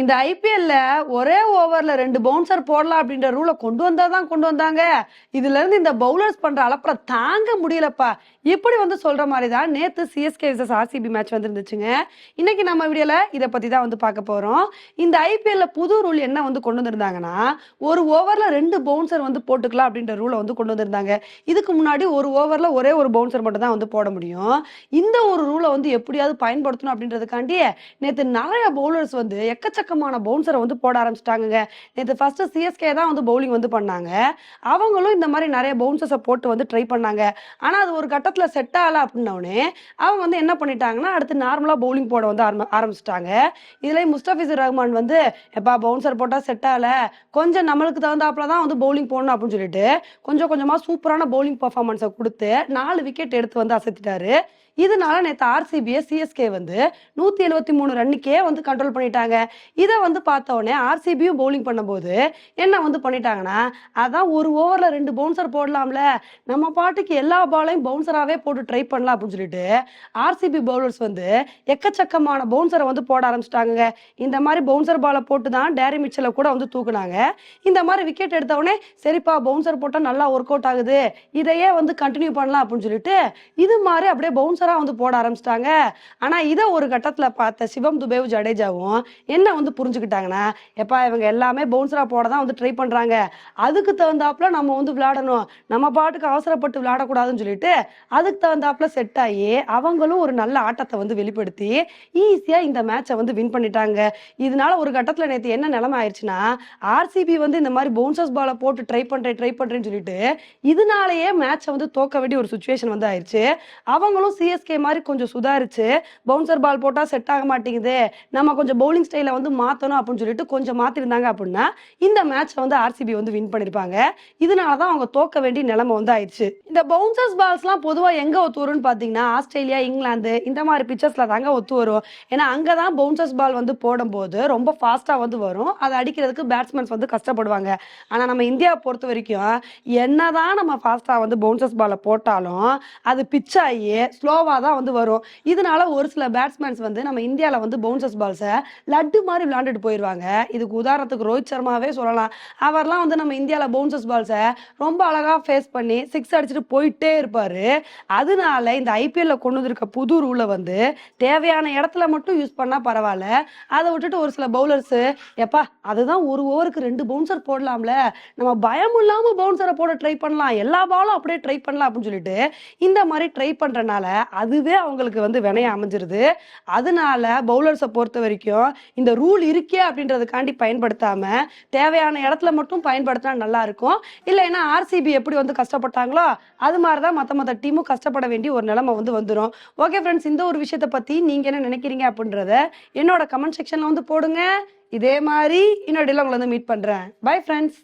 இந்த ஐபிஎல்ல ஒரே ஓவர்ல ரெண்டு பவுன்சர் போடலாம் அப்படின்ற ரூலை கொண்டு வந்தா தான் கொண்டு வந்தாங்க. இதுல இருந்து இந்த பவுலர்ஸ் பண்ற அளப்பற தாங்க முடியலப்பா. இப்படி வந்து சொல்ற மாதிரி தான் நேத்து சிஎஸ்கே விசஸ் ஆர்சிபி மேட்ச் வந்துருந்துச்சுங்க. இன்னைக்கு நம்ம வீடியோல இதை பத்தி தான் வந்து பார்க்க போறோம். இந்த ஐபிஎல்ல புது ரூல் என்ன வந்து கொண்டு வந்திருந்தாங்கன்னா ஒரு ஓவர்ல ரெண்டு பவுன்சர் வந்து போட்டுக்கலாம் அப்படின்ற ரூலை வந்து கொண்டு வந்திருந்தாங்க. இதுக்கு முன்னாடி ஒரு ஓவர்ல ஒரே ஒரு பவுன்சர் மட்டும் தான் வந்து போட முடியும். இந்த ஒரு ரூலை வந்து எப்படியாவது பயன்படுத்தணும் அப்படின்றதுக்காண்டி நேத்து நிறைய பவுலர்ஸ் வந்து எக்கச்சக்கமான பவுன்சரை வந்து போட ஆரம்பிச்சிட்டாங்க நேற்று ஃபர்ஸ்ட் சிஎஸ்கே தான் வந்து பவுலிங் வந்து பண்ணாங்க. அவங்களும் இந்த மாதிரி நிறைய பவுன்சர்ஸை போட்டு வந்து ட்ரை பண்ணாங்க. ஆனால் அது ஒரு கட்டத்தில் செட் ஆகலை அப்படின்னோடனே அவங்க வந்து என்ன பண்ணிட்டாங்கன்னா அடுத்து நார்மலாக பவுலிங் போட வந்து ஆரம்ப ஆரம்பிச்சிட்டாங்க. இதுலேயே முஸ்தபிசர் ரஹ்மான் வந்து எப்பா பவுன்சர் போட்டால் செட் ஆகலை. கொஞ்சம் நம்மளுக்கு தகுந்தாப்புல தான் வந்து பவுலிங் போடணும் அப்படின்னு சொல்லிட்டு கொஞ்சம் கொஞ்சமாக சூப்பரான பவுலிங் பர்ஃபார்மன்ஸை கொடுத்து நாலு விக்கெட் எடுத்து வந்து அசத்திட்டாரு. இதனால நேற்று ஆர்சிபியை சிஎஸ்கே வந்து நூற்றி எழுபத்தி மூணு ரன்னுக்கே வந்து கண்ட்ரோல் பண்ணிட்டாங்க. இதை வந்து பார்த்த உடனே ஆர்சிபியும் பவுலிங் பண்ணும்போது என்ன வந்து பண்ணிட்டாங்கன்னா அதான் ஒரு ஓவரில் ரெண்டு பவுன்சர் போடலாம்ல. நம்ம பாட்டுக்கு எல்லா பாலையும் பவுன்சராகவே போட்டு ட்ரை பண்ணலாம் அப்படின்னு சொல்லிட்டு ஆர்சிபி பவுலர்ஸ் வந்து எக்கச்சக்கமான பவுன்சரை வந்து போட ஆரம்பிச்சிட்டாங்க இந்த மாதிரி பவுன்சர் பாலை போட்டு தான் டேரி மிச்சலை கூட வந்து தூக்குனாங்க. இந்த மாதிரி விக்கெட் எடுத்தவொடனே சரிப்பா பவுன்சர் போட்டால் நல்லா ஒர்க் அவுட் ஆகுது. இதையே வந்து கண்டினியூ பண்ணலாம் அப்படின்னு சொல்லிட்டு இது மாதிரி அப்படியே பவுன்சராக வந்து போட ஆரம்பிச்சிட்டாங்க. ஆனால் இதை ஒரு கட்டத்தில் பார்த்த சிவம் துபேவ் ஜடேஜாவும் என்ன வந்து புரிஞ்சுக்கிட்டாங்கன்னா எப்பா இவங்க எல்லாமே பவுன்சராக போட தான் வந்து ட்ரை பண்ணுறாங்க அதுக்கு தகுந்தாப்புல நம்ம வந்து விளையாடணும். நம்ம பாட்டுக்கு அவசரப்பட்டு விளையாடக்கூடாதுன்னு சொல்லிட்டு அதுக்கு தகுந்தாப்புல செட் ஆகி அவங்களும் ஒரு நல்ல ஆட்டத்தை வந்து வெளிப்படுத்தி ஈஸியாக இந்த மேட்சை வந்து வின் பண்ணிட்டாங்க. இதனால ஒரு கட்டத்தில் நேற்று என்ன நிலைமை ஆயிடுச்சுன்னா ஆர்சிபி வந்து இந்த மாதிரி பவுன்சர்ஸ் பாலை போட்டு ட்ரை பண்ணுறேன் ட்ரை பண்ணுறேன்னு சொல்லிட்டு இதனாலேயே மேட்சை வந்து தோக்க வேண்டிய ஒரு சுச்சுவேஷன் வந்து ஆயிடுச்சு. அவங்களும் சிஎஸ்கே மாதிரி கொஞ்சம் சுதாரிச்சு பவுன்சர் பால் போட்டால் செட் ஆக மாட்டேங்குது நம்ம கொஞ்சம் பவுலிங் ஸ்டைலை வந்து மாற்றணும் அப்படின்னு சொல்லிட்டு கொஞ்சம் மாற்றிருந்தாங்க அப்படின்னா இந்த மேட்சை வந்து ஆர்சிபி வந்து வின் பண்ணியிருப்பாங்க இதனால தான் அவங்க தோக்க வேண்டிய நிலைமை வந்து ஆயிடுச்சு. இந்த பவுன்சர்ஸ் பால்ஸ்லாம் பொதுவாக எங்கே ஒத்து வரும்னு பார்த்தீங்கன்னா ஆஸ்திரேலியா இங்கிலாந்து இந்த மாதிரி பிக்சர்ஸில் தாங்க ஒத்து வரும் ஏன்னா அங்கே தான் பவுன்சர்ஸ் பால் வந்து போடும்போது ரொம்ப ஃபாஸ்ட்டாக வந்து வரும். அதை அடிக்கிறதுக்கு பேட்ஸ்மேன்ஸ் வந்து கஷ்டப்படுவாங்க. ஆனால் நம்ம இந்தியாவை பொறுத்த வரைக்கும் என்னதான் நம்ம ஃபாஸ்ட்டாக வந்து பவுன்சர்ஸ் பாலை போட்டாலும் அது பிச் ஆகி ஸ்லோவாக தான் வந்து வரும். இதனால ஒரு சில பேட்ஸ்மேன்ஸ் வந்து நம்ம இந்தியாவில் வந்து பவுன்சர்ஸ் பால்ஸை லட்டு மாதிரி விளாண்டுட்டு போயிடுவாங்க இதுக்கு உதாரணத்துக்கு ரோஹித் சர்மாவே சொல்லலாம். அவர்லாம் வந்து நம்ம இந்தியாவில் பவுன்சர்ஸ் பால்ஸை ரொம்ப அழகாக ஃபேஸ் பண்ணி சிக்ஸ் அடிச்சுட்டு போயிட்டே இருப்பார். அதனால இந்த ஐபிஎல்ல கொண்டு வந்திருக்க புது ரூலை வந்து தேவையான இடத்துல மட்டும் யூஸ் பண்ணால் பரவாயில்ல. அதை விட்டுட்டு ஒரு சில பவுலர்ஸு எப்பா அதுதான் ஒரு ஓவருக்கு ரெண்டு பவுன்சர் போடலாம்ல. நம்ம பயம் இல்லாம பவுன்சரை போட ட்ரை பண்ணலாம். எல்லா பாலும் அப்படியே ட்ரை பண்ணலாம் அப்படின்னு சொல்லிட்டு இந்த மாதிரி ட்ரை பண்ணுறனால அதுவே அவங்களுக்கு வந்து வினைய அமைஞ்சிருது. அதனால பவுலர்ஸை பொறுத்த வரைக்கும் இந்த ரூல் இருக்கே அப்படின்றதுக்காண்டி பயன்படுத்தாம தேவையான இடத்துல மட்டும் பயன்படுத்தினா நல்லா இருக்கும். இல்லைன்னா ஆர்சிபி எப்படி வந்து கஷ்டப்பட்டாங்களோ அது மாதிரி தான் மற்ற மற்ற டீமும் கஷ்டப்பட வேண்டிய ஒரு நிலைமை வந்து வந்துடும் ஓகே ஃப்ரெண்ட்ஸ் இந்த ஒரு விஷயத்தை பற்றி நீங்கள் என்ன நினைக்கிறீங்க அப்படின்றத என்னோட கமெண்ட் செக்ஷனில் வந்து போடுங்க. இதே மாதிரி இன்னொரு உங்களை வந்து மீட் பண்ணுறேன் பை ஃப்ரெண்ட்ஸ்